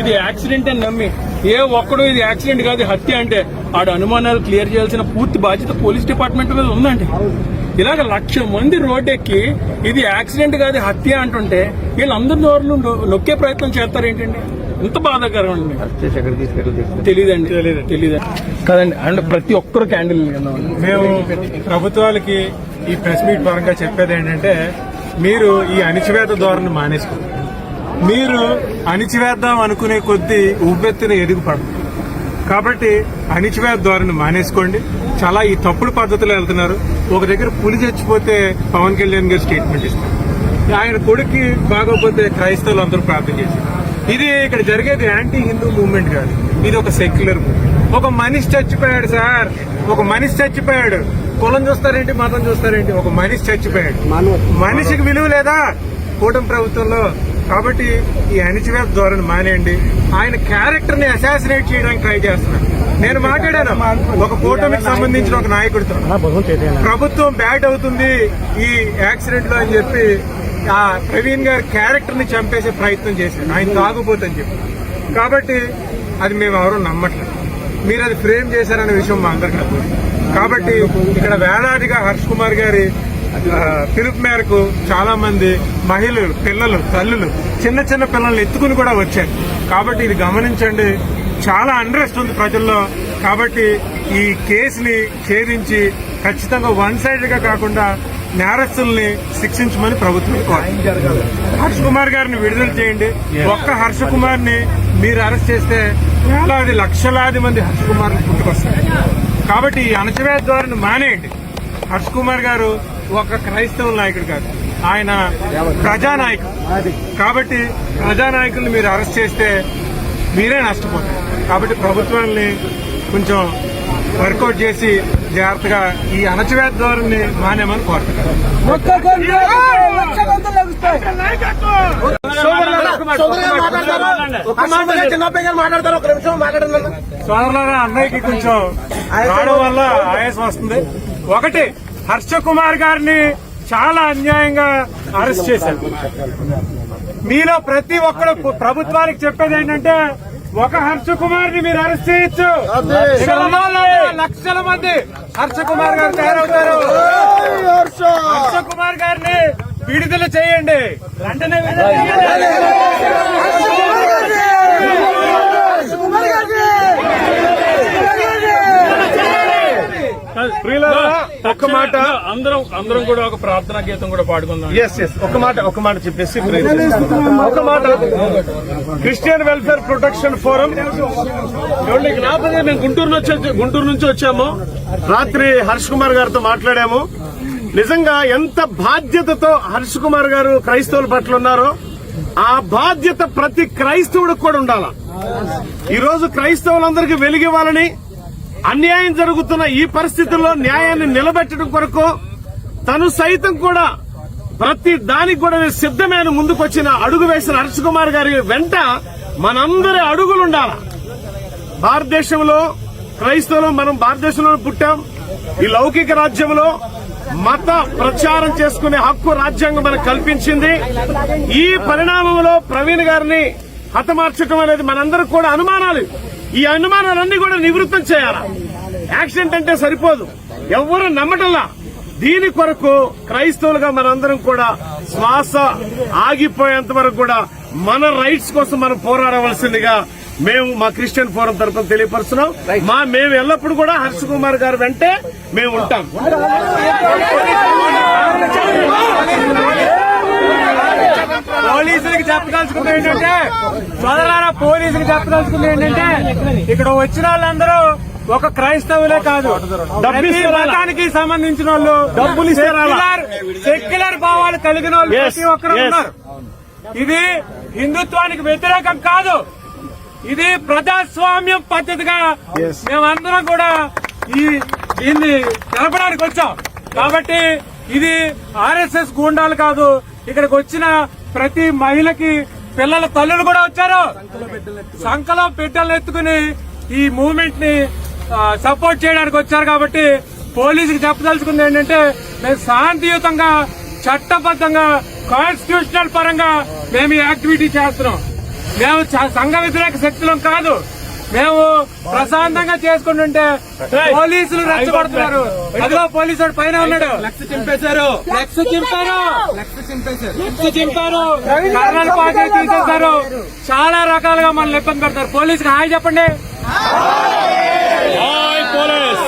ఇది యాక్సిడెంట్ అని నమ్మి. ఏ ఒక్కడు ఇది యాక్సిడెంట్ కాదు హత్య అంటే. ఆడు అనుమానాలు క్లియర్ చేయాల్సిన పూర్తి బాధ్యత పోలీస్ డిపార్ట్మెంట్ మీద ఉందండి ఇలాగ లక్ష మంది రోడ్ ఎక్కి ఇది యాక్సిడెంట్ కాదు హత్య అంటుంటే వీళ్ళందరి దూరంలో నొక్కే ప్రయత్నం చేస్తారు ఏంటండి? ఎంత బాధాకరం అండి. తెలియదండి తెలియదు కదండి అండ్ ప్రతి ఒక్కరు క్యాండిల్ మేము ప్రభుత్వాలకి ఈ ప్రెస్ మీట్ పరంగా చెప్పేది ఏంటంటే మీరు ఈ అణిచివేత ధోరణి మానేసుకోండి. మీరు అణిచివేద్దాం అనుకునే కొద్దీ ఉవ్వెత్తున ఎదుగుపడదు కాబట్టి అణిచివేత ధోరణి మానేసుకోండి. చాలా ఈ తప్పుడు పద్ధతిలో వెళ్తున్నారు. ఒక దగ్గర పులి చచ్చిపోతే పవన్ కళ్యాణ్ గారు స్టేట్మెంట్ ఇస్తారు. ఆయన కొడుక్కి బాగోపోతే క్రైస్తవులు అందరూ ప్రార్థన చేశారు. ఇది ఇక్కడ జరిగేది యాంటీ హిందూ మూవ్మెంట్ కాదు. ఇది ఒక సెక్యులర్ మూవ్మెంట్ ఒక మనిషి చచ్చిపోయాడు సార్. ఒక మనిషి చచ్చిపోయాడు. కులం చూస్తారేంటి మతం చూస్తారేంటి? ఒక మనిషి చచ్చిపోయాడు. మనిషికి విలువ లేదా? కూటమి ప్రభుత్వంలో కాబట్టి ఈ అణిచివేత ధోరణి మానేయండి. ఆయన క్యారెక్టర్ని అసాసినేట్ చేయడానికి ట్రై చేస్తున్నారు. నేను మాట్లాడాను. ఒక కూటమికి సంబంధించిన ఒక నాయకుడితో. ప్రభుత్వం బ్యాడ్ అవుతుంది ఈ యాక్సిడెంట్లో అని చెప్పి ఆ ప్రవీణ్ గారి క్యారెక్టర్ని చంపేసే ప్రయత్నం చేశారు. ఆయన తాగుపోతని చెప్పి. కాబట్టి అది మేము ఎవరు నమ్మట్లేదు. మీరు అది ఫ్రేమ్ చేశారనే విషయం మా అందరికీ కాబట్టి ఇక్కడ వేలాదిగా హర్ష్ కుమార్ గారి పిలుపు మేరకు చాలా మంది మహిళలు పిల్లలు తల్లులు చిన్న చిన్న పిల్లల్ని ఎత్తుకుని కూడా వచ్చారు. కాబట్టి ఇది గమనించండి చాలా అండ్రెస్ట్ ఉంది ప్రజల్లో. కాబట్టి ఈ కేసుని ఛేదించి ఖచ్చితంగా వన్ సైడ్గా కాకుండా నేరస్తుల్ని శిక్షించమని ప్రభుత్వం కోరుతుంది. హర్ష కుమార్ గారిని విడుదల చేయండి. ఒక్క హర్ష కుమార్ని మీరు అరెస్ట్ చేస్తే వేలాది లక్షలాది మంది హర్ష కుమార్ పుట్టుకొస్తారు. కాబట్టి ఈ అణచివేత ద్వారాను మానేయండి. హర్ష కుమార్ గారు ఒక క్రైస్తవ నాయకుడు కాదు. ఆయన ప్రజానాయకుడు. కాబట్టి ప్రజానాయకుల్ని మీరు అరెస్ట్ చేస్తే మీరే నష్టపోతారు. కాబట్టి ప్రభుత్వాన్ని కొంచెం వర్కౌట్ చేసి జాగ్రత్తగా ఈ అణచివేత ధోరణిని మానేమని కోరుతున్నారు సోదరులారా అన్నయ్యకి కొంచెం రావడం వల్ల ఆయాసం వస్తుంది. ఒకటి హర్ష కుమార్ గారిని చాలా అన్యాయంగా అరెస్ట్ చేశారు. మీలో ప్రతి ఒక్కరు ప్రభుత్వానికి చెప్పేది ఏంటంటే ఒక హర్ష కుమార్ని మీరు అరెస్ట్ చేయొచ్చు. లక్షల మంది హర్ష కుమార్ గారు తయారవుతారు. హర్ష కుమార్ గారిని విడుదల చేయండి. వెంటనే విడుదల చేయండి. ఒక్క మాట. అందరం అందరం కూడా ఒక ప్రార్థనా గీతం కూడా పాడుకుందాం. ఎస్ ఎస్ ఒక మాట ఒక మాట చెప్పేసి ఒక మాట. క్రిస్టియన్ వెల్ఫేర్ ప్రొటెక్షన్ ఫోరం జ్ఞాపకం మేము గుంటూరు నుంచి గుంటూరు నుంచి వచ్చాము. రాత్రి హర్ష్ కుమార్ గారితో మాట్లాడాము. నిజంగా ఎంత బాధ్యతతో హర్ష్ కుమార్ గారు క్రైస్తవుల పట్ల ఉన్నారో ఆ బాధ్యత ప్రతి క్రైస్తవుడికి కూడా ఉండాల. ఈ రోజు క్రైస్తవులందరికీ వెలిగివ్వాలని అన్యాయం జరుగుతున్న ఈ పరిస్థితుల్లో న్యాయాన్ని నిలబెట్టడం కొరకు తను సైతం కూడా ప్రతి దానికి కూడా నేను సిద్ధమైన ముందుకొచ్చిన అడుగు వేసిన హర్ష కుమార్ గారి వెంట మనందరి అడుగులుండాల భారతదేశంలో క్రైస్తవులు మనం భారతదేశంలో పుట్టాం. ఈ లౌకిక రాజ్యంలో మత ప్రచారం చేసుకునే హక్కు రాజ్యాంగం మనకు కల్పించింది. ఈ పరిణామంలో ప్రవీణ్ గారిని హతమార్చడం అనేది మనందరికి కూడా అనుమానాలు. ఈ అనుమానాలన్నీ కూడా నివృత్తం చేయాలి? యాక్సిడెంట్ అంటే సరిపోదు. ఎవరు నమ్మటంలా. దీని కొరకు క్రైస్తవులుగా మనందరం కూడా శ్వాస ఆగిపోయేంత వరకు కూడా మన రైట్స్ కోసం మనం పోరాడవలసిందిగా మేము మా క్రిస్టియన్ ఫోరం తరఫున తెలియపరుస్తున్నాం. మా మేము ఎల్లప్పుడు కూడా హర్ష కుమార్ గారు వెంటే మేము ఉంటాం. చెప్పదలుచుకుంది ఏంటంటే సోదరారా పోలీసులకు చెప్పదలుచుకుంది ఏంటంటే ఇక్కడ వచ్చిన వాళ్ళందరూ ఒక క్రైస్తవులే కాదు. మతానికి సంబంధించిన వాళ్ళు డబ్బులు సెక్యులర్ భావాలు కలిగిన వాళ్ళు ప్రతి ఒక్కరు ఉన్నారు. ఇది హిందుత్వానికి వ్యతిరేకం కాదు. ఇది ప్రజాస్వామ్యం పద్ధతిగా మేమందరం కూడా ఈ దీన్ని తెలపడానికి వచ్చాం. కాబట్టి ఇది ఆర్ఎస్ఎస్ గూండాలు కాదు. ఇక్కడికి వచ్చిన ప్రతి మహిళకి పిల్లల తల్లులు కూడా వచ్చారు. సంకలో బిడ్డలు ఎత్తుకుని ఈ మూవ్మెంట్ని సపోర్ట్ చేయడానికి వచ్చారు కాబట్టి పోలీసుకి చెప్పదలుచుకుంది ఏంటంటే మేము శాంతియుతంగా చట్టబద్ధంగా కాన్స్టిట్యూషనల్ పరంగా మేము యాక్టివిటీ చేస్తున్నాం. మేము సంఘ వ్యతిరేక శక్తులం కాదు. మేము ప్రశాంతంగా చేసుకుంటుంటే పోలీసులు రెచ్చగొడుతున్నారు అదిగో పోలీసు వాడు పైన ఉన్నాడు చింపేశారు లెక్స్ చింపారు లెక్స్ చింపారు కర్నల్ పార్టీ తీసేశారు చాలా రకాలుగా మనల్ని ఇబ్బంది పెడతారు పోలీసుకి హాయ్ చెప్పండి హాయ్ పోలీస్